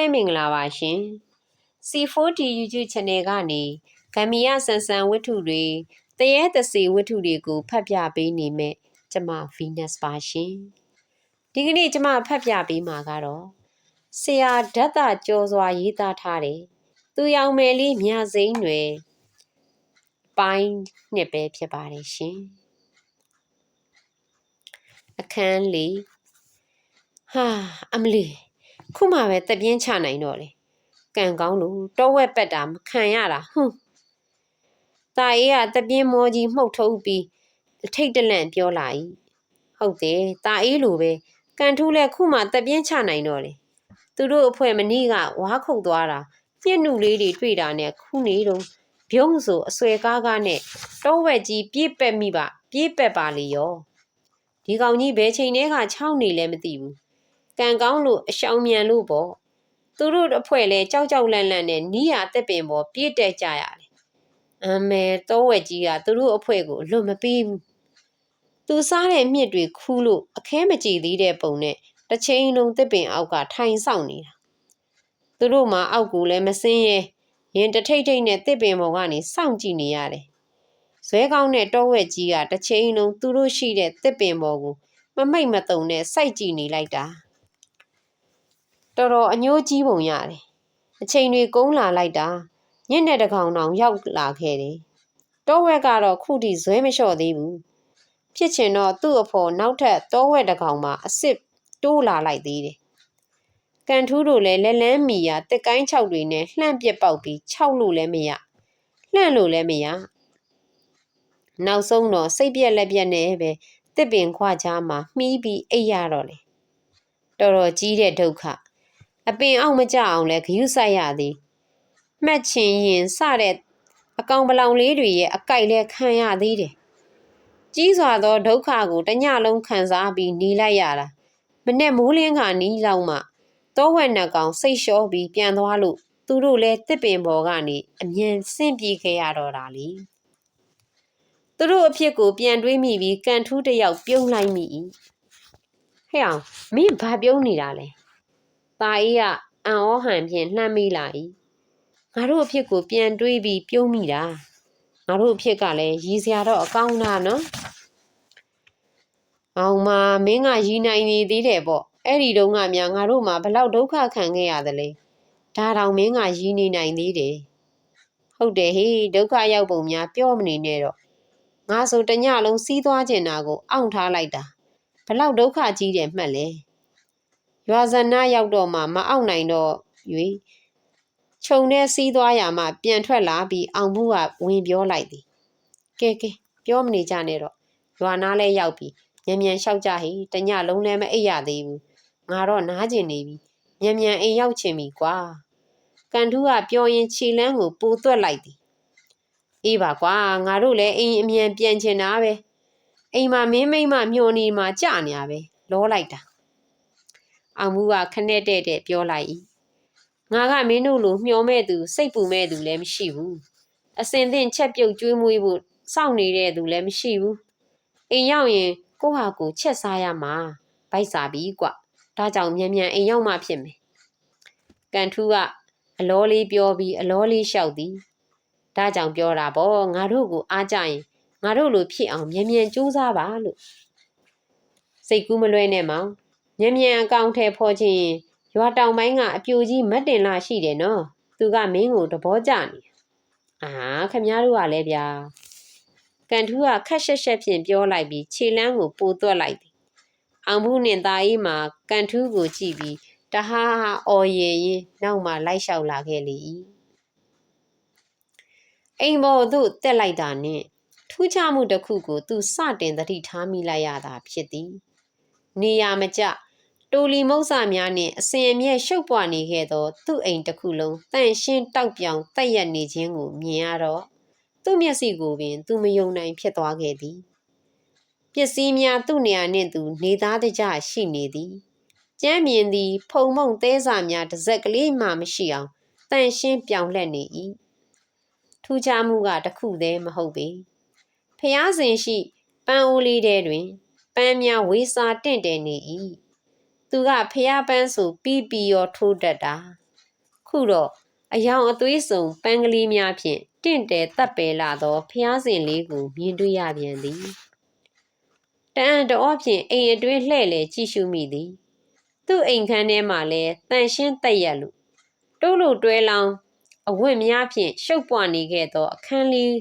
ပဲမင်္ဂလာပါရှင် C4D YouTube Channel ကနေဂမ်မီယာဆန်ဆန်ဝတ္ထုတွေတရေတစီဝတ္ထုတွေကိုဖတ်ပြပေးနေမဲ့ကျမ Venus ပါရှင်ဒီကနေ့ကျမဖတ်ပြပေးမှာကတော့ဆရာဓာတ်တာကြော်စွာရေးသားထားတယ်သူရောင်မယ်လေးမြစိမ့်တွေပိုင်းနှစ်ပဲဖြစ်ပါတယ်ရှင်အခန်းလေးဟာအမလီ ခုမှပဲတပြင်းချနိုင်တော့လေကံကောင်းလို့တောဝက်ပက်တာမခံရတာဟွန်းตาအေးကတပြင်းမောကြီးမှုတ်ထုတ်ပြီးထိတ်တလန့်ပြောလာ၏ဟုတ်တယ်ตาအေးလိုပဲကန်ထူးလဲခုမှတပြင်းချနိုင်တော့လေသူတို့အဖွဲမနီးကဝါခုတ်သွားတာညှက်နုလေးတွေတွေ့တာနဲ့ခုနေတော့ဘုံဆိုအဆွဲကားကားနဲ့တောဝက်ကြီးပြေးပက်မိပါပြေးပက်ပါလေရောဒီကောင်ကြီးဘယ်ချိန်တည်းကချောင်းနေလဲမသိဘူး ကံကောင်းလို့အရှောင်မြန်လို့ပေါ့သူတို့အဖွဲလဲကြောက်ကြောက်လန့်လန့်နဲ့နီးရတက်ပင်ပေါ်ပြေးတက်ကြရတယ်အမေတောဝက်ကြီးကသူတို့အဖွဲကိုအလွတ်မပေးဘူးသူစားတဲ့မြစ်တွေခူးလို့အခဲမကြည်သေးတဲ့ပုံနဲ့တစ်ချိန်လုံးတက်ပင်အောက်ကထိုင်ဆောင်နေတာသူတို့မှအောက်ကိုလည်းမစင်းရဲရင်တထိတ်ထိတ်နဲ့တစ်ပင်ပေါ်ကနေစောင့်ကြည့်နေရတယ်ဇွဲကောင်းတဲ့တောဝက်ကြီးကတစ်ချိန်လုံးသူတို့ရှိတဲ့တစ်ပင်ပေါ်ကိုမမိတ်မတုံနဲ့စိုက်ကြည့်နေလိုက်တာ တော်တော်အညိုးကြီးပုံရတယ်အချိန်တွေကုန်းလာလိုက်တာညနေတကောင်တောင်ရောက်လာခဲ့တယ်တောဝက်ကတော့ခုထိဇွဲမလျှော့သေးဘူးဖြစ်ချင်တော့သူ့အဖေနောက်ထပ်တောဝက်တကောင်မှအစ်စ်တိုးလာလိုက်သေးတယ်ကန်ထူးတို့လည်းလက်လန်းမီယာတက်ကိုင်း၆တွေနဲ့လှန့်ပြက်ပေါက်ပြီး၆လို့လည်းမရလှန့်လို့လည်းမရနောက်ဆုံးတော့စိတ်ပြက်လက်ပြက်နဲ့ပဲတစ်ပင်ခွာချားမှာမှီးပြီးအိပ်ရတော့လေတော်တော်ကြီးတဲ့ဒုက္ခ အပင်အောင်မကြအောင်လဲဂယုဆိုင်ရသည်မှတ်ချင်ရင်စတဲ့အကောင်ပလောင်လေးတွေရဲ့အကြိုက်လဲခံရသေးတယ်ကြီးစွာသောဒုက္ခကိုတညလုံးခံစားပြီးနေလိုက်ရတာမနဲ့မိုးလင်းခါနီးလောက်မှတောဝက်နှကောင်စိတ်လျှောပြီးပြန်သွားလို့သူတို့လဲတစ်ပင်ပေါ်ကနေအမြန်ဆင့်ပြေးခဲ့ရတော့တာလေသူတို့အဖြစ်ကိုပြန်တွေးမိပြီးကန်ထူးတယောက်ပြုံးလိုက်မိ၏ဟဲ့အောင်မင်းဘာပြုံးနေတာလဲ ตาအေးကအံ့ဩဟန်ဖြင့်လှမ်းမိလာ၏ငါတို့အဖြစ်ကိုပြန်တွေးပြီးပြုံးမိတာငါတို့အဖြစ်ကလည်းရည်စရာတော့အကောင်းတာနော်အောင်မမင်းကရည်နိုင်နေသေးတယ်ပေါ့အဲ့ဒီတုန်းကများငါတို့မှာဘလောက်ဒုက္ခခံခဲ့ရသလဲဒါတောင်မင်းကရည်နေနိုင်သေးတယ်ဟုတ်တယ်ဟေးဒုက္ခရောက်ပုံများပြောမနေနဲ့တော့ငါဆိုတညလုံးစီးသွားကျင်တာကိုအောင့်ထားလိုက်တာဘလောက်ဒုက္ခကြီးတယ်မှတ်လဲ ရွာဇနာရောက်တော့မှမအောင်နိုင်တော့၍ခြုံထဲစီးသွားရမှပြန်ထွက်လာပြီးအောင်ဘူးကဝင်ပြောလိုက်သည်ကဲကဲပြောမနေကြနဲ့တော့ရွာနာလဲရောက်ပြီးမြန်မြန်လျှောက်ကြဟိတညလုံးလည်းမအိပ်ရသေးဘူးငါတော့နားကျင်နေပြီမြန်မြန်အိမ်ရောက်ချင်ပြီကွာကန်ထူးကပြောရင်ခြေလန်းကိုပိုသွက်လိုက်သည်အေးပါကွာငါတို့လည်းအိမ်အမြန်ပြန်ချင်တာပဲအိမ်မှာမင်းမိမမျောနေမှာကြနေရပဲလောလိုက်တာ အောင်မှုကခနဲ့တဲ့တဲ့ပြောလိုက်၏ငါကမင်းတို့လိုမျောမဲ့သူစိတ်ပူမဲ့သူလည်းမရှိဘူးအစင်သင့်ချက်ပြုတ်ကျွေးမွေးဖို့စောင့်နေတဲ့သူလည်းမရှိဘူးအိမ်ရောက်ရင်ကိုဟာကိုချက်စားရမှာဗိုက်စားပြီကွဒါကြောင့်မြန်မြန်အိမ်ရောက်မှဖြစ်မယ်ကန်ထူးကအလောလေးပြောပြီးအလောလေးလျှောက်သည်ဒါကြောင့်ပြောတာပေါ့ငါတို့ကိုအားကြရင်ငါတို့လိုဖြစ်အောင်မြန်မြန်ကြိုးစားပါလို့စိတ်ကူးမလွဲနဲ့မောင် မြန်မြန်အကောင့်ထဲဖော်ခြင်းရွာတောင်ပိုင်းကအပြိုကြီးမတ်တင်လာရှိတယ်နော်သူကမင်းကိုသဘောကျနေအာခမည်းတော်ကလည်းဗျာကန်ထူးကခက်ရှက်ရှက်ဖြင့်ပြောလိုက်ပြီးခြေလန်းကိုပိုသွက်လိုက်သည်အောင်ဘူးနှင့်သားအေးမှာကန်ထူးကိုကြည့်ပြီးတဟားဟာအော်ရည်ရင်နောက်မှလိုက်လျှောက်လာခဲ့လေ၏အိမ်ပေါ်သို့တက်လိုက်တာနှင့်ထူးခြားမှုတစ်ခုကိုသူစတင်သတိထားမိလိုက်ရတာဖြစ်သည် နေရာမကျ တိုလီမုတ်ဆများနှင့်အစဉ်အမြဲရှုပ်ပွားနေခဲ့သော သူ့အိမ်တစ်ခုလုံးတန့်ရှင်းတောက်ပြောင်တက်ရက်နေခြင်းကိုမြင်ရတော့သူ့မျက်စိကိုပင် သူမယုံနိုင်ဖြစ်သွားခဲ့သည်ပစ္စည်းများသူ့နေရာနှင့်သူနေသားတကြရှိနေသည်ကျမ်းမြင်သည် ဖုံမုံသဲစာများတစ်စက်ကလေးမှမရှိအောင်တန့်ရှင်းပြောင်လှက်နေ၏ထူးခြားမှုကတခုတည်းမဟုတ်ပေဖျားစဉ်ရှိ ပန်းအိုးလေးထဲတွင် ပန်းများဝေစာတင့်တယ်နေ၏ သူကဖျားပန်းဆိုပြီးပြီးရောထိုးတတ်တာခုတော့အယောင်အသွေးစုံပန်းကလေးများဖြင့်တင့်တယ်တပ်ပယ်လာသောဖျားစဉ်လေးကိုမြင်တွေ့ရပြန်သည်တအံ့တော်ဖြင့်အိမ်အတွင်းလှဲ့လေကြည့်ရှုမိသည် သူ့အိမ်ခန်းထဲမှလည်းတန်ရှင်းတက်ရက်လို့တိုးလို့တွဲလောင်းအဝတ်များဖြင့်ရှုပ်ပွားနေခဲ့သောအခန်းလေး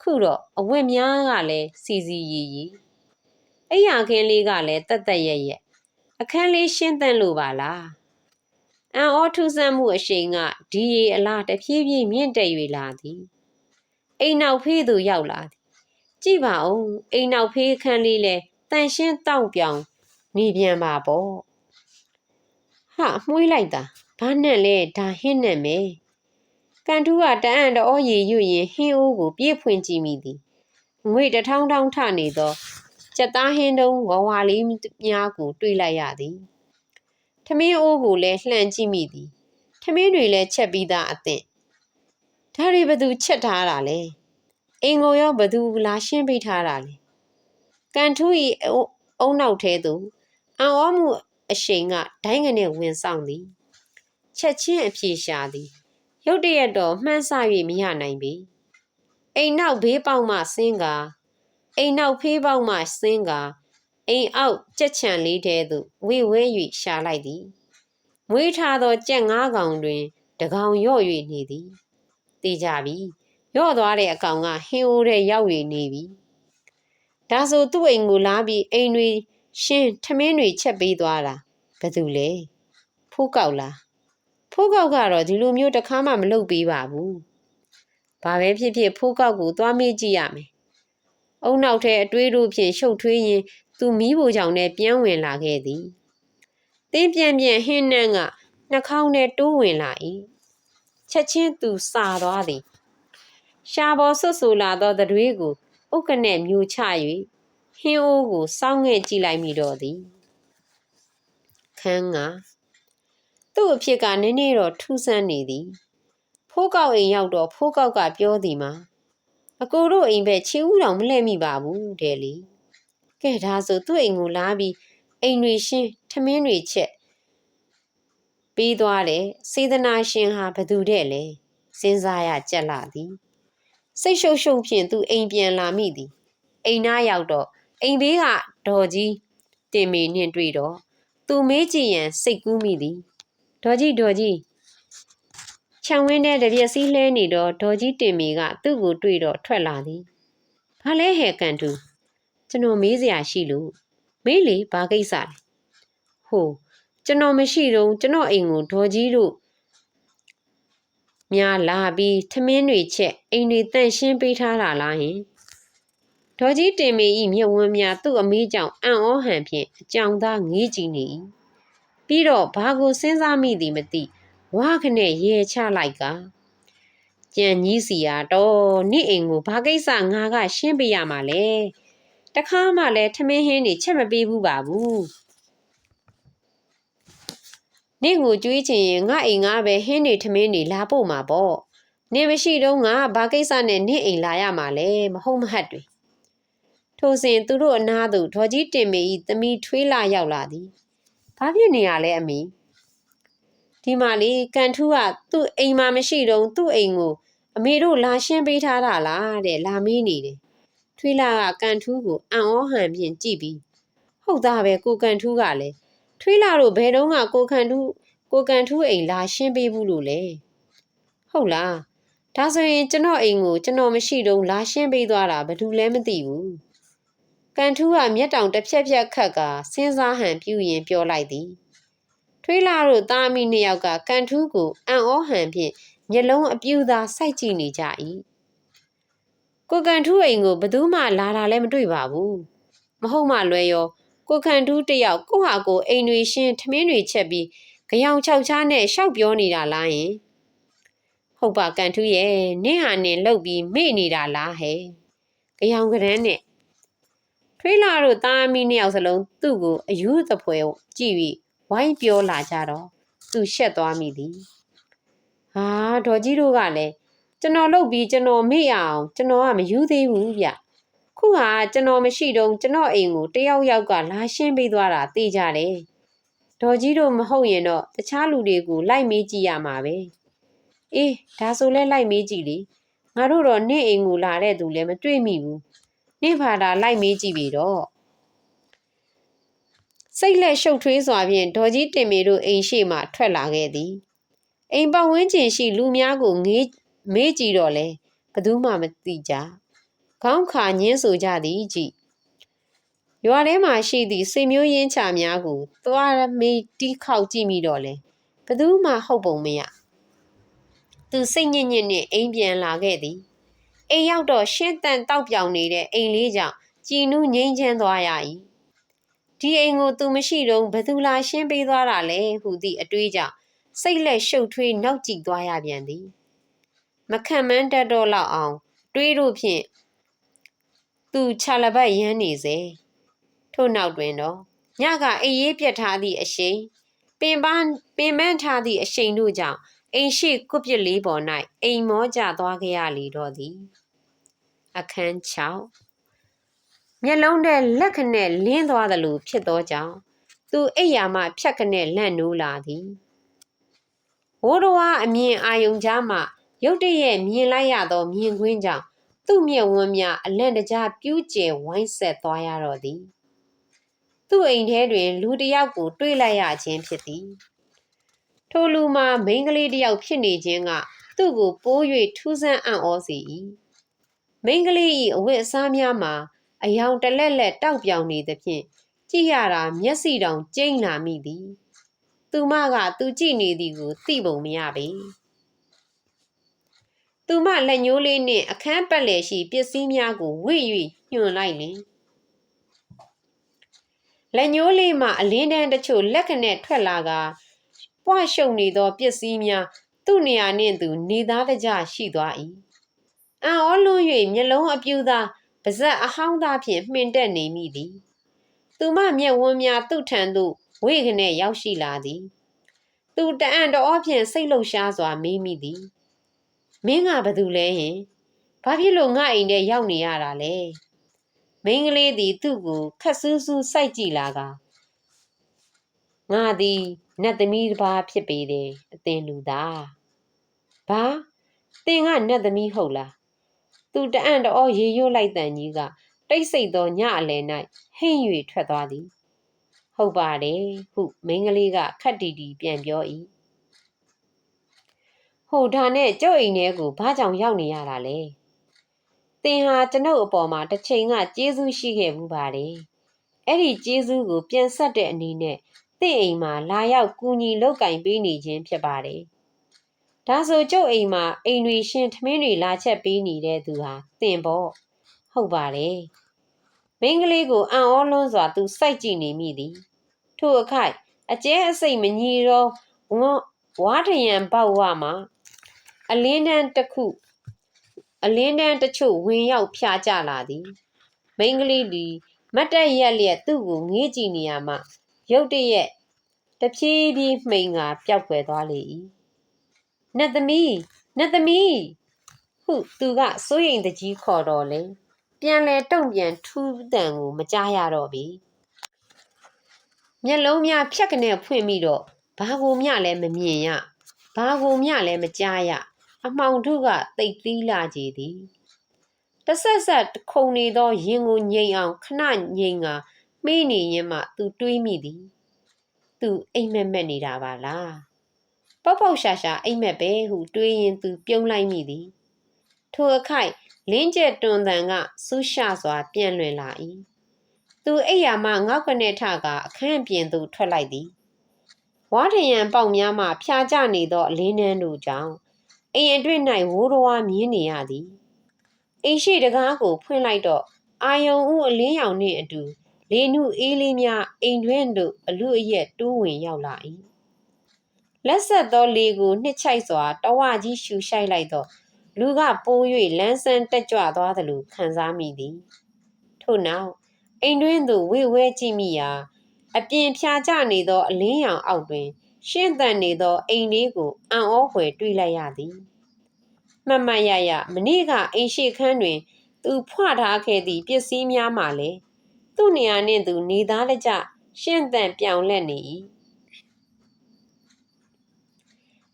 ခုတော့အဝတ်များကလည်းစီစီရီရီအိယာခင်းလေးကလည်းတက်တက်ရက်ရက် အခန်းလေးရှင်းသန့်လို့ပါလားအန်အောထူးဆန်းမှုအရှိန်ကဒီရီအလားတဖြည်းဖြည်းမြင့်တက်၍လာသည်အိမ်နောက်ဖေးသို့ရောက်လာသည်ကြည့်ပါဦးအိမ်နောက်ဖေးအခန်းလေးလဲတန်ရှင်းတောင့်ပြောင်နေပြန်ပါပေါ့ဟာမှုေးလိုက်တာဘာနဲ့လဲဒါဟင်းနဲ့မယ်ကန်ထူးကတအံ့တော်ရည်ရွရင်ဟင်းအိုးကိုပြေးဖွင့်ကြည့်မိသည်ငွေတထောင်းထောင်းထနေသော ကြက်သားဟင်းတုံးဝဝလေးများကို တွေးလိုက်ရသည်ထမင်းအိုးကိုလည်းလှန်ကြည့်မိသည်ထမင်းတွေလည်းချက်ပြီးသားအသင့်ဒါတွေဘသူချက်ထားတာလဲအင်ကိုရောဘသူလာရှင်းပေးထားတာလဲကန်ထူးဤအုံနောက်ထဲသို့အံ့ဩမှုအရှိန်ကဒိုင်းကနေဝင်ဆောင်သည်ချက်ချင်းအပြေရှာသည်ရုတ်တရက်တော့မှန်းဆ၍မရနိုင်ပေအိမ်နောက်ဘေးပေါက်မှဆင်းကာ အိမ်နောက်ဖေးပေါက်မှဆင်းကာအိမ်အောက်ကြက်ချံလေးတဲသို့ဝေဝဲ၍ရှာလိုက်သည်မွေးထားသောကြက်ငါးကောင်တွင်တကောင်ရော့၍နေသည်တေးကြပြီရော့သွားတဲ့အကောင်ကဟင်းအိုးထဲရောက်၍နေပြီဒါဆိုသူ့အိမ်ကိုလာပြီးအိမ်တွေရှင်းထမင်းတွေချက်ပေးသွားတာဘယ်သူလဲဖိုးကောက်လားဖိုးကောက်ကတော့ဒီလိုမျိုးတစ်ခါမှမလုပ်ပေးပါဘူးဘာပဲဖြစ်ဖြစ်ဖိုးကောက်ကိုသွားမေးကြည့်ရမယ် အုံနောက်ထဲအတွေးတို့ဖြင့်ရှုပ်ထွေးရင်သူမီးဖိုချောင်နဲ့ပြန်ဝင်လာခဲ့သည်တင်းပြန်ပြန်ဟင်းနှန်းကနှာခေါင်းနဲ့တိုးဝင်လာ၏ချက်ချင်းသူစာသွားသည်ရှာပေါ်ဆွတ်ဆူလာသောတတွေးကိုဥက္ကနဲ့မြူချ၍ဟင်းအိုးကိုစောင်းငဲ့ကြည့်လိုက်မိတော့သည်ခန်းကသူ့အဖြစ်ကနည်းနည်းတော့ထူးဆန်းနေသည်ဖိုးကောက်အိမ်ရောက်တော့ဖိုးကောက်ကပြောသည်မှာ အကိုတို့အိမ်ပဲချီဦးတော်မလှဲ့မိပါဘူးတဲ့လေကဲဒါဆိုသူ့အိမ်ကိုလာပြီးအိမ်တွေရှင်းထမင်းတွေချက်ပြီးသွားတယ်စေတနာရှင်ဟာဘသူတဲ့လဲစဉ်းစားရကြက်လာသည်စိတ်ရှုပ်ရှုပ်ဖြင့်သူအိမ်ပြန်လာမိသည်အိမ်သားရောက်တော့အိမ်ဘေးကဒေါ်ကြီးတင်မေနှင့်တွေ့တော့သူမေးကြည့်ရန်စိတ်ကူးမိသည်ဒေါ်ကြီးဒေါ်ကြီး ခြံဝင်းထဲတပြက်စီးလှဲနေတော့ဒေါ်ကြီးတင်မီကသူ့ကိုတွေ့တော့ထွက်လာသည်။ဘာလဲဟဲ့ကန်တူကျွန်တော်မေးစရာရှိလို့မေးလေဘာကိစ္စလဲ။ဟိုကျွန်တော်မရှိတော့ကျွန်တော်အိမ်ကိုဒေါ်ကြီးတို့များလာပြီးထမင်းတွေချက်အိမ်တွေတန့်ရှင်းပေးထားတာလားဟင်။ဒေါ်ကြီးတင်မီဤမြဝန်းများသူ့အမေးကြောင့်အံ့ဩဟန်ဖြင့်အကြောင်သားငေးကြည့်နေ၏။ပြီးတော့ဘာကိုစဉ်းစားမိသည်မသိ။ ဝါခနဲ့ရေချလိုက်ကကြံကြီးစီရတော့နိအိမ်ကိုဘာကိစ္စငါကရှင်းပေးရမှာလဲတခါမှလည်းထမင်းဟင်းနေချက်မပေးဘူးပါဘူးနင့်ကိုကြွေးချင်ရင်ငါအိမ်ငါပဲဟင်းနေထမင်းနေလာပို့မှာပေါ့နင်မရှိတော့ငါဘာကိစ္စနဲ့နင့်အိမ်လာရမှာလဲမဟုတ်မဟတ်တွေထိုစဉ်သူတို့အနားသို့ဒေါ်ကြီးတင်မေဤသမီးထွေးလာရောက်လာသည်ဘာဖြစ်နေရလဲအမီ ဒီမှာလေကန်ထူးကသူ့အိမ်မှာမရှိတော့သူ့အိမ်ကိုအမေတို့လာရှင်းပေးထားတာလားတဲ့လာမေးနေတယ်ထွေးလာကကန်ထူးကိုအံ့ဩဟန်ဖြင့်ကြည့်ပြီးဟုတ်သားပဲကိုကန်ထူးကလည်းထွေးလာတို့ဘယ်တော့ကကိုကန်ထူးကိုကန်ထူးအိမ်လာရှင်းပေးဘူးလို့လေဟုတ်လားဒါဆိုရင်ကျွန်တော်အိမ်ကိုကျွန်တော်မရှိတော့လာရှင်းပေးသွားတာဘာလို့လဲမသိဘူးကန်ထူးကမျက်တောင်တစ်ဖြက်ဖြက်ခတ်ကစဉ်းစားဟန်ပြူရင်ပြောလိုက်သည် ထွေးလာတို့သားမိနှစ်ယောက်ကကန်ထူးကိုအံ့ဩဟန်ဖြင့်မျက်လုံးအပြူသာစိုက်ကြည့်နေကြ၏ကိုကန်ထူးအိမ်ကိုဘသူမှလာတာလည်းမတွေ့ပါဘူးမဟုတ်မှလွယ်ရောကိုကန်ထူးတယောက်ကိုဟာကိုအိမ်တွေရှင်းထမင်းတွေချက်ပြီးကြောင်ချောက်ချားနဲ့ရှောက်ပြောနေတာလားယင်ဟုတ်ပါကန်ထူးရဲ့နင့်ဟာနင်လှုပ်ပြီးမေ့နေတာလားဟဲ့ကြောင်ကရန်းနဲ့ထွေးလာတို့သားအမိနှစ်ယောက်စလုံးသူ့ကိုအယူသပွဲကြည့်ပြီး ဝိုင်းပြောလာကြတော့သူရှက်သွားမိသည်ဟာဒေါ်ကြီးတို့ကလည်းကျွန်တော်လုပ်ပြီးကျွန်တော်မေ့အောင်ကျွန်တော်ကမယူသေးဘူးဗျခုကကျွန်တော်မရှိတော့ကျွန်တော်အိမ်ကိုတယောက်ယောက်ကလာရှင်းပေးသွားတာသိကြတယ်ဒေါ်ကြီးတို့မဟုတ်ရင်တော့တခြားလူတွေကိုလိုက်မေးကြည့်ရမှာပဲအေးဒါဆိုလဲလိုက်မေးကြည့်လေငါတို့တော့နင့်အိမ်ကိုလာတဲ့သူလည်းမတွေ့မိဘူးနင့်ဖာတာလိုက်မေးကြည့်ပြီတော့ စိတ်လက်ရှုပ်ထွေးစွာဖြင့်ဒေါ်ကြီးတင်မေတို့အိမ်ရှိမှထွက်လာခဲ့သည်အိမ်ပတ်ဝန်းကျင်ရှိလူများကိုငေးမေးကြည့်တော့လဲဘသူမှမသိကြခေါင်းခါညင်းဆိုကြသည်ကြည့်ရွာထဲမှာရှိသည့်ဆွေမျိုးရင်းချများကိုသွားမေးတီးခေါက်ကြည့်မိတော့လဲဘသူမှဟုတ်ပုံမရသူစိတ်ညစ်ညစ်နဲ့အိမ်ပြန်လာခဲ့သည်အိမ်ရောက်တော့ရှင်းတန်တောက်ပြောင်နေတဲ့အိမ်လေးကြောင့်ကြည်နူးငိမ့်ချမ်းသွားရ၏ ဒီအိမ်ကိုသူမရှိတော့ဘသူလာရှင်းပေးသွားတာလဲဟူသည့်အတွေးကြောင့်စိတ်လက်ရှုပ်ထွေးနောက်ကျသွားရပြန်သည် မခံမန်းတတ်တော့လောက်အောင် တွေးတို့ဖြင့်သူခြာလပတ်ရမ်းနေစေထို့နောက်တွင်တော့ညကအေးရေးပြတ်ထားသည့်အရှိန်ပင်ပန်းပင်ပန်းထားသည့်အရှိန်တို့ကြောင့်အိမ်ရှိကွပစ်လေးပေါ်၌အိမ်မောကျသွားကြရလေတော့သည်အခန်း6 မျက်လုံးထဲလက်ခနဲ့လင်းသွားသလိုဖြစ်သောကြောင့်သူအိယာမှဖြတ်ခနဲ့လန့်နိုးလာသည်ဝိုးတော်အမြင်အာယုံကြားမှရုတ်တရက်မြင်လိုက်ရသောမြင်ကွင်းကြောင့်သူ့မျက်ဝန်းများအလန့်တကြားပြူးကျဲဝိုင်းဆက်သွားရတော့သည်သူ့အိမ်ထဲတွင် လူတစ်ယောက်ကိုတွေ့လိုက်ရခြင်းဖြစ်သည်ထိုလူမှာမိန်းကလေးတစ်ယောက်ဖြစ်နေခြင်းကသူ့ကိုပိုး၍ထူးဆန်းအံ့ဩစေ၏မိန်းကလေး၏အဝတ်အစားများမှာ အယောင်တလက်လက်တောက်ပြောင်နေသဖြင့်ကြည့်ရတာမျက်စိတောင်ကျိန်းလာမိသည်သူမကသူကြည့်နေသည်ကိုသိပုံမရပေသူမလက်ညှိုးလေးနှင့်အခန်းပတ်လည်ရှိပစ္စည်းများကိုဝိ၍ညွှန်လိုက်လင်လက်ညှိုးလေးမှအလင်းတန်းတချို့လက်ခနဲ့ထွက်လာကပွားရှုံနေသောပစ္စည်းများသူ့နေရာနှင့်သူ နေသားတကြရှိသွား၏အံ့ဩလွန်း၍မျက်လုံးအပြူသာ ပါဇက်အဟောင်းသားဖြင့်မှင်တက်နေမိသည်သူမမျက်ဝန်းများသူ့ထံသို့ဝေခနဲ့ရောက်ရှိလာသည် သူတအံ့တော်ဖြင့်စိတ်လှုပ်ရှားစွာမေးမိသည်မင်းကဘာတူလဲဟင်ဘာဖြစ်လို့ငါအိမ်ထဲရောက်နေရတာလဲမိန်းကလေးသည်သူ့ကိုခက်ဆူးဆူးစိုက်ကြည့်လာကငါသည်နတ်သမီးတစ်ပါးဖြစ်ပေတယ်အသင်လူသားဘာသင်ကနတ်သမီးဟုတ်လား သူတအံ့တော်ရေရွတ်လိုက်တန်ကြီးကတိတ်ဆိတ်သောညအလယ်၌ဟိမ့်၍ထွက်သွားသည်ဟုတ်ပါတယ်ဟုမိန်းကလေးကခက်တီတီပြန်ပြော၏ဟိုဒါနဲ့ကျုပ်အိမ်ထဲကိုဘာကြောင့်ရောက်နေရတာလဲသင်ဟာကျွန်ုပ်အပေါ်မှာတစ်ချိန်ကကျေးဇူးရှိခဲ့မှုပါတယ်အဲ့ဒီကျေးဇူးကိုပြန်ဆက်တဲ့အနေနဲ့သင့်အိမ်မှာလာရောက်ကူညီလောက်ကင်ပေးနေခြင်းဖြစ်ပါတယ် ဒါဆိုကျုပ်အိမ်မှာအိမ်တွေရှင်ထမင်းတွေလာချက်ပေးနေတဲ့သူဟာသင်ပေါ့ဟုတ်ပါတယ်မိန်းကလေးကိုအံ့ဩလွန်းစွာသူစိုက်ကြည့်နေမိသည်ထို့အခိုက်အကျဲအစိတ်မညီတော့ဝါထရန်ပေါဝမှာအလင်းတန်းတစ်ခုအလင်းတန်းတချို့ဝင်ရောက်ဖြာကျလာသည်မိန်းကလေးသည်မတ်တက်ရက်လျက်သူ့ကိုငေးကြည့်နေရမှရုတ်တရက်တဖြည်းဖြည်းမှိန်ကပျောက်ကွယ်သွားလေ၏ နတ်သမီးနတ်သမီးဟုသူကစိုးရိမ်တကြီးခေါ်တော်လေပြန်လဲတုံ့ပြန်ထူးတန်ကိုမကြားရတော့ပြီမျက်လုံးများဖြက်ကနေဖွင့်ပြီးတော့ဘာကိုမျှလည်းမမြင်ရဘာကိုမျှလည်းမကြားရအမှောင်ထုကတိတ်သီးလာကြသည်တဆက်ဆက်ခုံနေသောရင်ကိုငိမ်အောင်ခဏငိမ်ကမေးနေရင်မှသူတွေးမိသည် သူအိမ်မက်မက်နေတာပါလား ပေါက်ပေါက်ရှာရှာအိမ်မက်ပဲဟုတွေးရင်သူပြုံးလိုက်မိသည်ထိုအခိုက်လင်းကျက်တွန်တန်ကဆူးရှစွာ ပြန့်လွင်လာ၏သူအိယာမှငေါက်ကနေထကအခန်းပြင်သို့ထွက်လိုက်သည်ဝါထရန်ပေါက်များမှဖြာကျနေသောအလင်းနှန်းတို့ကြောင့်အိမ်အတွင်း၌ဝိုးတော်မြင်းနေရသည်အိမ်ရှိတကားကိုဖွင့်လိုက်တော့အာယုံဦးအလင်းရောင်နှင့်အတူလေနုအေးလေးများအိမ်တွင်းသို့အလူအယက်တိုးဝင်ရောက်လာ၏ လက်ဆက်သောလေကိုနှစ်ချိုက်စွာတဝကြီးရှူရှိုက်လိုက်တော့လူကပိုး၍လန်းဆန်းတက်ကြွသွားသလိုခံစားမိသည်ထို့နောက်အိမ်တွင်းသို့ဝေဝဲကြည့်မိရာအပြင်ဖြာကျနေသောအလင်းရောင်အောက်တွင် ရှင်းသန်နေသောအိမ်လေးကိုအံ့ဩဖွယ်တွေ့လိုက်ရသည်မှတ်မှတ်ရရမနေ့ကအိမ်ရှိခန်းတွင် သူဖွထားခဲ့သည့်ပစ္စည်းများမှလည်းသူ့နေရာနှင့်သူနေသားတကြရှင်းသန်ပြောင်လက်နေ၏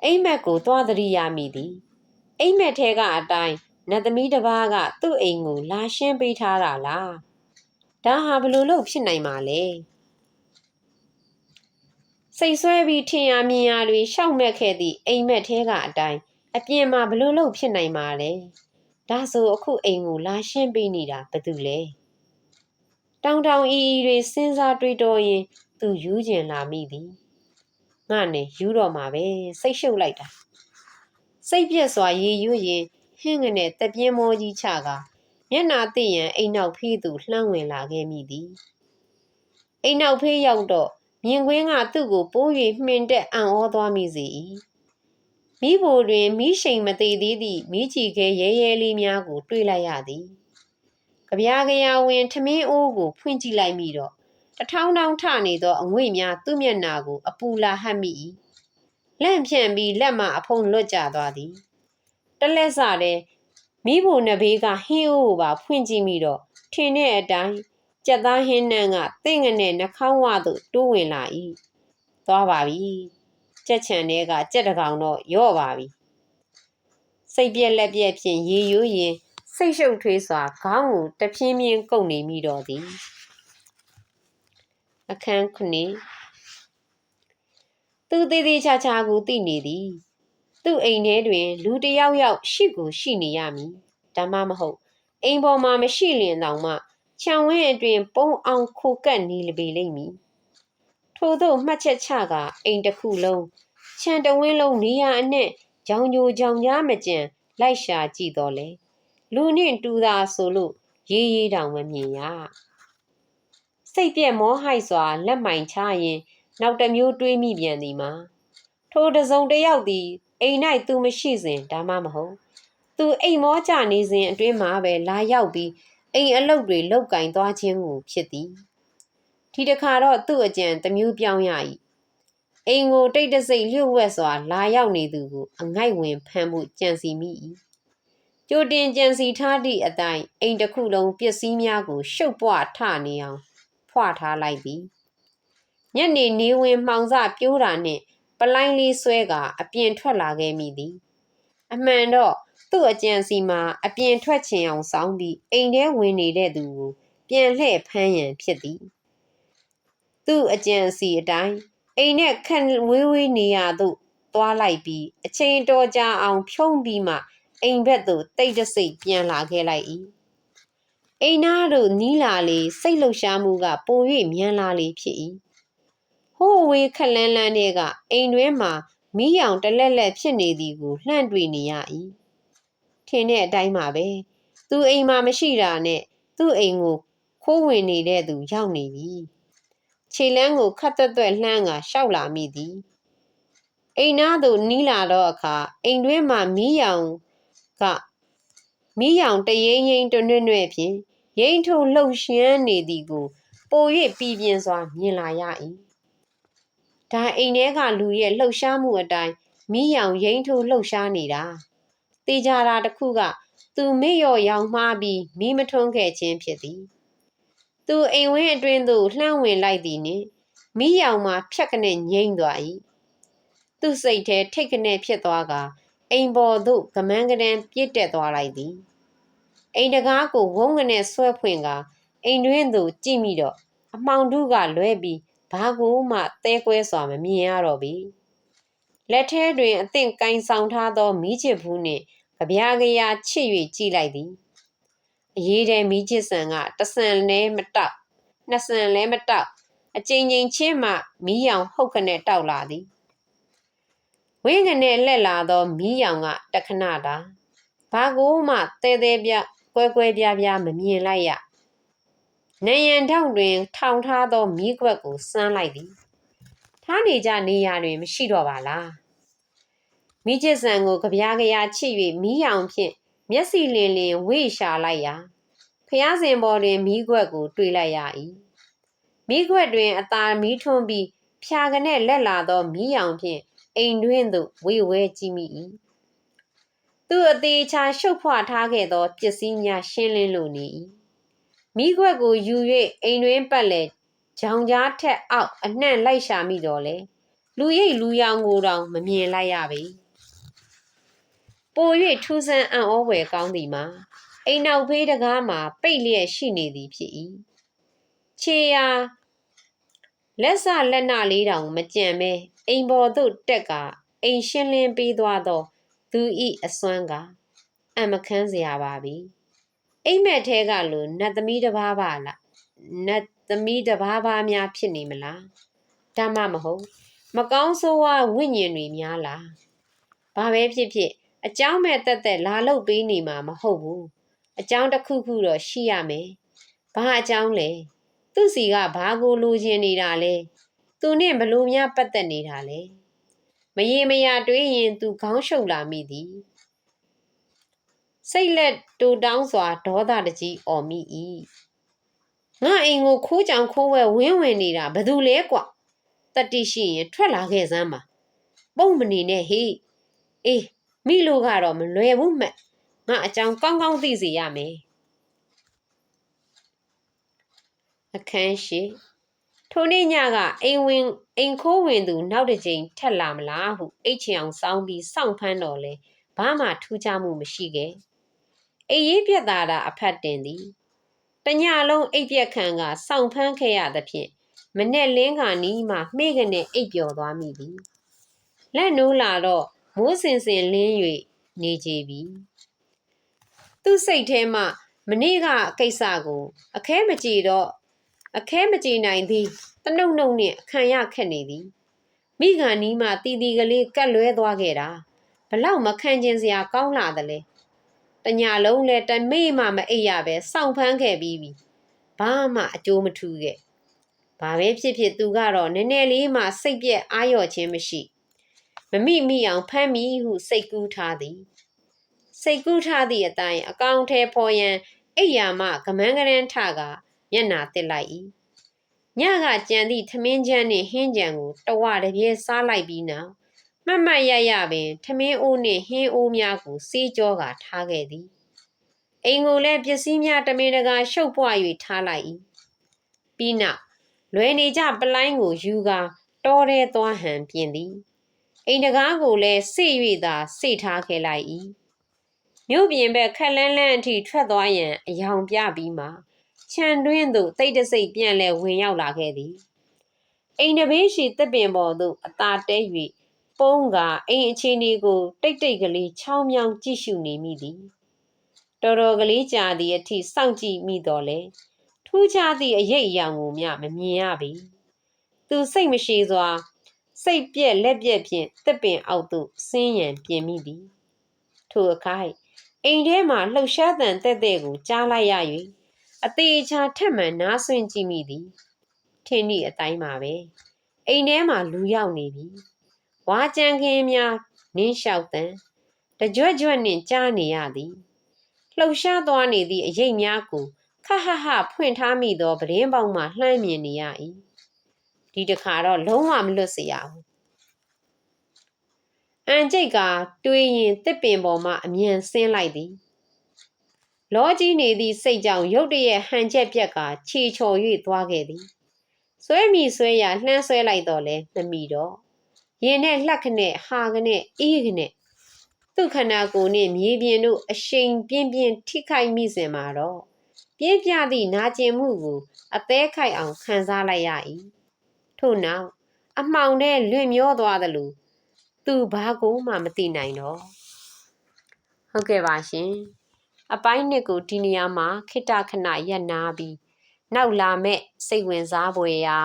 အိမ်မက်ကိုသွားသတိရမိသည်အိမ်မက်ထဲကအတိုင်းနတ်သမီးတစ်ပါးကသူ့အိမ်ကိုလာရှင်းပေးထားတာလားဒါဟာဘလို့လို့ဖြစ်နိုင်မှာလဲစိတ်ဆွဲပြီးထင်ရမြင်ရတွေရှောက်မက်ခဲ့သည့်အိမ်မက်ထဲကအတိုင်းအပြင်မှာဘလို့လို့ဖြစ်နိုင်မှာလဲဒါဆိုအခုအိမ်ကိုလာရှင်းပေးနေတာဘယ်သူလဲတောင်တောင်အီအီတွေစဉ်းစားတွေးတောရင်သူယူကျင်လာမိသည် ငါနဲ့ယူတော့မှာပဲစိတ်ရှုပ်လိုက်တာစိတ်ပြက်စွာရေရွရင်ဟင်းငနဲ့တပြင်းမောကြီးချကမျက်နာသိရန်အိမ်နောက်ဖေးသူလှမ်းဝင်လာခဲ့မိသည်အိမ်နောက်ဖေးရောက်တော့မြင်ကွင်းကသူ့ကိုပိုး၍မှင်တက်အံ့ဩသွားမိစေ၏မိဖို့တွင်မိရှိန်မသေးသေးသည့်မိချီခဲရဲရဲလေးများကို တွေ့လိုက်ရသည်ကြပြားကြရာဝင်ထမင်းအိုးကို ဖွင့်ကြည့်လိုက်မိတော့ တထောင်းထောင်းထနေသောအငွေ့များသူ့မျက်နာကို အပူလာဟပ်မိ၏လန့်ဖြန့်ပြီးလက်မှအဖုံလွတ်ကျသွားသည်တလက်စတဲ့မိဖို့နှစ်ဘေးကဟင်းအိုးကိုပါဖွင့်ကြည့်မိတော့ထင်တဲ့အတိုင်းကြက်သားဟင်းနှံကတင့်ငနဲ့နှာခေါင်းဝသို့တိုးဝင်လာ၏သွားပါပြီကြက်ချံတွေကကြက်တကောင်တော့ရော့ပါပြီစိတ်ပြက်လက်ပြက်ဖြင့်ရေယိုးရင်စိတ်ရှုပ်ထွေးစွာခေါင်းကိုတပြင်းပြင်းကုပ်နေမိတော့သည် အခန်းခုနှစ်သူသေးသေးချာချာကိုသိနေသည် သူ့အိမ်ထဲတွင် လူတစ်ယောက်ယောက်ရှိကိုရှိနေရမည်ဒါမှမဟုတ် အိမ်ပေါ်မှာမရှိလျင်တောင်မှခြံဝင်းအတွင် ပုံအောင်ခိုကပ်နေလပေလိမ့်မည်ထို့သောမှတ်ချက်ချကအိမ်တစ်ခုလုံးခြံတဝင်းလုံးနေရအနှင့်ကြောင်ကြိုကြောင်ကြားမကြံလိုက်ရှာကြည့်တော်လေလူနှင့်တူသာဆိုလို့ရေးရေးတောင်မမြင်ရ စိတ်ပြက်မောဟိုက်စွာလက်မိုင်ချရင် နောက်တစ်မျိုးတွေးမိပြန်သည်မှာထိုတစုံတစ်ယောက်သည်အိမ်၌သူမရှိစဉ်ဒါမှမဟုတ် သူအိမ်မောကြနေစဉ်အတွင်းမှာပဲလာရောက်ပြီးအိမ်အလုတ်တွေလောက်ကင်သွားခြင်းကိုဖြစ်သည်ဒီတစ်ခါတော့သူ့အကြံတမျိုးပြောင်းရ၏အိမ်ကိုတိတ်တဆိတ်လျှို့ဝှက်စွာ လာရောက်နေသူကိုအငိုက်ဝင်ဖမ်းဖို့ကြံစီမိ၏ကြိုတင်ကြံစီထားသည့်အတိုင်းအိမ်တစ်ခုလုံးပစ္စည်းများကိုရှုပ်ပွားထနေအောင် ဖွာထားလိုက်သည်ညနေနေဝင်မှောင်စပြိုးတာနှင့်ပလိုင်းလေးဆွဲကအပြင်ထွက်လာခဲ့မိသည် အမှန်တော့သူ့အကြံစီမှာအပြင်ထွက်ချင်အောင်ဆောင်းပြီးအိမ်ထဲဝင်နေတဲ့သူကိုပြန်လှည့်ဖမ်းရန်ဖြစ်သည်သူ့အကြံစီအတိုင်းအိမ်နဲ့ခန့်ဝေးဝေးနေရသို့သွားလိုက်ပြီးအချိန်တော်ကြာအောင်ဖြုံးပြီးမှအိမ်ဘက်သို့တိတ်တဆိတ်ပြန်လာခဲ့လိုက်၏ အိမ်သားတို့နီးလာလေစိတ်လှုပ်ရှားမှုကပို၍မြန်လာလေဖြစ်၏ဟိုးဝေးခက်လန်းလန်းတွေကအိမ်တွင်းမှာမီးရောင်တလက်လက်ဖြစ်နေသည်ကိုလှန့်တွေ့နေရ၏ထင်တဲ့အတိုင်းပါပဲသူအိမ်မှာမရှိတာနဲ့သူ့အိမ်ကိုခိုးဝင်နေတဲ့သူရောက်နေပြီခြေလန်းကိုခတ်သွက်သွက်လှမ်းကရှောက်လာမိသည်အိမ်သားသို့နီးလာတော့အခါအိမ်တွင်းမှာမီးရောင်ကမီးရောင်တရိမ့်ရိမ့်တွနှွဲ့နှွဲ့ဖြင့် ရိမ့်ထုံလှုပ်ရှမ်းနေသည်ကို ပို၍ပြည်ပြင်းစွာ မြင်လာရ၏ဒါအိမ်ထဲကလူရဲ့လှုပ်ရှားမှုအတိုင်းမီးရောင်ရိမ့်ထုံလှုပ်ရှားနေတာတေးကြတာတစ်ခုက သူမေ့ရော့ရောင်မှားပြီးမီးမထွန်းခဲ့ခြင်းဖြစ်သည်သူအိမ်ဝင်းအတွင်းသို့လှမ်းဝင်လိုက်သည်နှင့်မိယောင်မှဖြတ်ကနေငိမ့်သွား၏သူ့စိတ်ထဲထိတ်ကနေဖြစ်သွားကအိမ်ပေါ်သို့ကမန်းကတန်းပြစ်တက်သွားလိုက်သည် အိမ်တကားကိုဝုန်းကနေဆွဲဖွင့်ကအိမ်တွင်းသို့ကြည့်မိတော့အမှောင်ထုကလွဲပြီးဘာကိုမှတဲကွဲစွာမမြင်ရတော့ပြီလက်ထဲတွင်အသင့်ကင်ဆောင်ထားသောမိချစ်ဘူးနှင့်ကြပြားကြရာချစ်၍ကြည့်လိုက်သည်အရေးတဲ့မိချစ်ဆန်ကတဆန်လဲမတောက်နှစ်ဆန်လဲမတောက်အကြိမ်ကြိမ်ချင်းမှမီးရောင်ဟုတ်ခနဲ့တောက်လာသည်ဝင်းကနေလှက်လာသောမီးရောင်ကတခဏတာဘာကိုမှတဲတဲပြ ကွဲကွဲပြားပြားမမြင်လိုက်ရနေရန်ထောက်တွင် ထောင်ထားသောမီးခွက်ကိုစမ်းလိုက်သည်ထားနေကြနေရာတွင် မရှိတော့ပါလားမိချစ်ဆန်ကိုကြပြားကြရာချစ်၍မီးရောင်ဖြင့်မျက်စိလင်လင်ဝေ့ရှာလိုက်ရာဖျားစင်ပေါ်တွင်မီးခွက်ကို တွေ့လိုက်ရ၏မိခွက်တွင်အသာမီးထွန်းပြီးဖြာကနေလက်လာသောမီးရောင်ဖြင့်အိမ်တွင်းသို့ဝေဝဲကြည့်မိ၏ သူအသေးချာရှုပ်ဖွာထားခဲ့သောပစ္စည်းများရှင်းလင်းလိုနေ၏မိခွက်ကိုယူ၍အိမ်တွင်းပတ်လေဂျောင်ကြားထက်အောက်အနှံ့လိုက်ရှာမိတော်လဲလူရိပ်လူရောင်ကိုတောင်မမြင်လိုက်ရပေပို၍ထူးဆန်းအံ့ဩဖွယ်ကောင်းသည်မှာအိမ်နောက်ဖေးတကားမှာပိတ်လျက်ရှိနေသည်ဖြစ်၏ခြေရာလက်စလက်နလေးတောင်မကြံမဲအိမ်ပေါ်သို့တက်ကအိမ်ရှင်းလင်းပေးသွားသော သူဤအစွမ်းကအံမခန်းစရာပါပြီအိမ်မက်ထဲကလိုနတ်သမီးတစ်ပါးပါလားနတ်သမီးတစ်ပါးပါများဖြစ်နေမလားဒါမှမဟုတ်မကောင်းဆိုးဝါးဝိညာဉ်တွေများလားဘာပဲဖြစ်ဖြစ်အเจ้าမဲ့တက်တက်လာလုတ်ပေးနေမှာမဟုတ်ဘူးအเจ้าတစ်ခုခုတော့ရှိရမယ်ဘာအเจ้าလဲသူ့စီကဘာကိုလိုချင်နေတာလဲသူနဲ့ဘလို့များပတ်သက်နေတာလဲ မရေမရတွေးရင်သူခေါင်းရှုပ်လာမိသည်စိတ်လက်တူတောင်းစွာဒေါသတကြီးအော်မိ၏ငါအိမ်ကိုခိုးကြောင်ခိုးဝဲဝင်းဝင်နေတာဘသူလဲကွတတိရှိရင်ထွက်လာခဲ့စမ်းပါပုံမနေနဲ့ဟေးအေးမိလိုကတော့မလွယ်ဘူးမှတ်ငါအကြောင်းကောင်းကောင်းသိစေရမယ်အခန်းရှိ ထိုနေ့ညကအိမ်ဝင်အိမ်ခိုးဝင်သူနောက်တစ်ကြိမ်ထက်လာမလားဟုအိတ်ချင်အောင်စောင်းပြီးစောင့်ဖမ်းတော်လဲဘာမှထူးခြားမှုမရှိခဲ့အိမ်ရေးပြက်သားတာအဖတ်တင်သည်တညလုံးအိပ်ပြက်ခံကစောင့်ဖမ်းခဲ့ရသဖြင့်မနဲ့လင်းကနီးမှမှေးကနေအိပ်ပျော်သွားမိသည်လက်နိုးလာတော့မိုးစင်စင်လင်း၍နေကြပြီသူ့စိတ်ထဲမှမနေ့ကကိစ္စကိုအခဲမကြည့်တော့ အခဲမကြည်နိုင်သည်တနှုတ်နှုတ်နှင့်ခံရခက်နေသည်မိခန်နီးမှတီတီကလေးကတ်လွဲသွားခဲ့တာဘလောက်မခံကျင်စရာကောင်းလာသလဲတညာလုံးလဲတမေ့မှမအိပ်ရပဲစောင့်ဖမ်းခဲ့ပြီးပြီဘာမှအကျိုးမထူးခဲ့ဘာပဲဖြစ်ဖြစ်သူကတော့နည်းနည်းလေးမှစိတ်ပြက်အာရော့ခြင်းမရှိမမိမိအောင်ဖမ်းမိဟုစိတ်ကူးထားသည်စိတ်ကူးထားသည့်အတိုင်းအကောင့်ထဲပေါ်ရန်အိယာမကမန်းကရန်ထက မျက်နာတစ်လိုက်၏ညကကြံသည့်ထမင်းချမ်းနှင့်ဟင်းကြံကိုတဝတပြဲစားလိုက်ပြီးနောက်မှတ်မှတ်ရရပင်ထမင်းအိုးနှင့်ဟင်းအိုးများကိုစေးကြောကထားခဲ့သည်အိမ်ကိုလည်းပစ္စည်းများတမင်တကာရှုပ်ပွား၍ထားလိုက်၏ပြီးနောက်လွယ်နေကြပလိုင်းကိုယူကာတောထဲသွားဟန်ပြင်သည်အိမ်တကားကိုလည်းစိတ်၍သာစိတ်ထားခဲ့လိုက်၏မြို့ပြင်ဘက်ခက်လန်းလန်းအထိထွက်သွားရန်အယောင်ပြပြီးမှ ခြံတွင်းသို့တိတ်တဆိတ်ပြန်လဲဝင်ရောက်လာခဲ့သည်အိမ်တဘေးရှိတစ်ပင်ပေါ်သို့အသာတဲ၍ပုံးကအိမ်အခြေအနေကို တိတ်တိတ်ကလေးချောင်းမြောင်းကြည့်ရှုနေမိသည်တော်တော်ကလေးကြာသည့်အထိစောင့်ကြည့်မိတော်လဲထူးခြားသည့်အရေးအယောင်ကိုမျှမမြင်ရပေသူစိတ်မရှိစွာ စိတ်ပြက်လက်ပြက်ဖြင့်တစ်ပင်အောက်သို့ဆင်းရန်ပြင်မိသည်ထိုအခါအိမ်ထဲမှလှုပ်ရှားသံတဲ့တဲ့ကိုကြားလိုက်ရ၍ အသေးချာထက်မှန်နားဆွင့်ကြည့်မိသည်ထင်းဤအတိုင်းပါပဲအိမ်ထဲမှာလူရောက်နေပြီဝါကြံခင်းများနင်းလျှောက်တန်တကြွကြွနှင့်ကြားနေရသည်လှုပ်ရှားသွားနေသည့်အရေးများကိုခဟဟဖွင့်ထားမိသောပဒင်းပေါက်မှလှမ်းမြင်နေရ၏ဒီတခါတော့လုံးဝမလွတ်စေရဘူးအန်ကျိတ်ကတွေးရင်တစ်ပင်ပေါ်မှအမြန်ဆင်းလိုက်သည် လောကြီးနေသည့်စိတ်ကြောင့်ရုတ်တရက်ဟန်ချက်ပြက်ကခြေချော်၍သွားခဲ့သည်ဆွဲမိဆွဲရလှမ်းဆွဲလိုက်တော့လဲမမိတော့ရင်နဲ့လှက်ခနဲ့ဟာခနဲ့အေးခနဲ့သူ့ခန္ဓာကိုယ်နှင့်မြေပြင်တို့အရှိန်ပြင်းပြင်းထိခိုက်မိစဉ်မှာတော့ပြင်းပြသည့်နာကျင်မှုကိုအသေးခိုက်အောင်ခံစားလိုက်ရ၏ထို့နောက်အမှောင်ထဲလွင့်မျောသွားသလိုသူဘာကိုမှမသိနိုင်တော့ဟုတ်ကဲ့ပါရှင် အပိုင်းနှစ်ကိုဒီနေရာမှာခိတခဏရက်နာပြီးနောက်လာမဲ့စိတ်ဝင်စားဖွယ်ရာ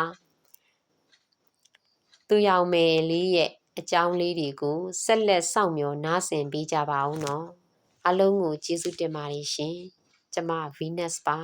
သူရောင်မယ်လေးရဲ့အကြောင်းလေးတွေကိုဆက်လက်စောင့်မျှော်နားဆင်ပေးကြပါဦးနော်အလုံးကိုကျေးဇူးတင်ပါတယ်ရှင်ကျမ Venus ပါ